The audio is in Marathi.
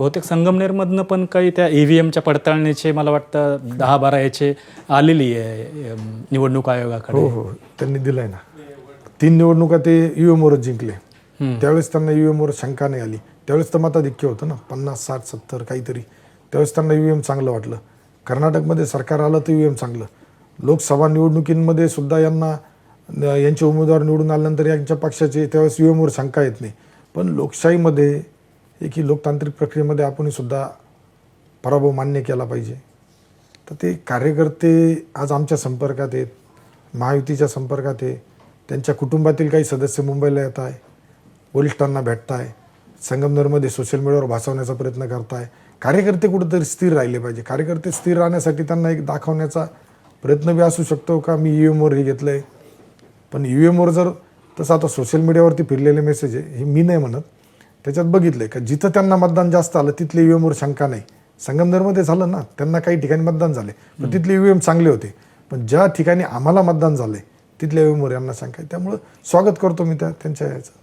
बहुतेक संगमनेरमधनं पण काही त्या ईव्हीएमच्या पडताळणीचे मला वाटतं दहा बारा याचे आलेली आहे निवडणूक आयोगाकडे. हो हो त्यांनी दिलाय ना. तीन निवडणुका ते युएमवरच जिंकले. त्यावेळेस त्यांना युएमवर शंका नाही आली. त्यावेळेस तर मताधिक्य होतं ना पन्नास साठ सत्तर काहीतरी. त्यावेळेस त्यांना युएम चांगलं वाटलं. कर्नाटकमध्ये सरकार आलं तर युएम चांगलं. लोकसभा निवडणुकींमध्ये सुद्धा यांना यांचे उमेदवार निवडून आल्यानंतर यांच्या पक्षाचे त्यावेळेस युएमवर शंका येत नाही. पण लोकशाहीमध्ये एक ही लोकतांत्रिक प्रक्रियेमध्ये आपण सुद्धा पराभव मान्य केला पाहिजे. तर ते कार्यकर्ते आज आमच्या संपर्कात आहेत महायुतीच्या संपर्कात आहे. त्यांच्या कुटुंबातील काही सदस्य मुंबईला येत आहे वरिष्ठांना भेटताय संगमनेरमध्ये सोशल मीडियावर भासवण्याचा प्रयत्न करताय कार्यकर्ते कुठेतरी स्थिर राहिले पाहिजे. कार्यकर्ते स्थिर राहण्यासाठी त्यांना एक दाखवण्याचा प्रयत्न बी असू शकतो का? मी यू एमवर हे घेतलं आहे पण यू एमवर जर तसं आता सोशल मीडियावरती फिरलेले मेसेज आहे हे मी नाही म्हणत. त्याच्यात बघितलंय का जिथं त्यांना मतदान जास्त आलं तिथले यू एमवर शंका नाही. संगमनेरमध्ये झालं ना त्यांना काही ठिकाणी मतदान झाले पण तिथले यू एम चांगले होते. पण ज्या ठिकाणी आम्हाला मतदान झालंय तिथल्या यू एमवर यांना शंका आहे. त्यामुळं स्वागत करतो मी त्या त्यांच्या याचं.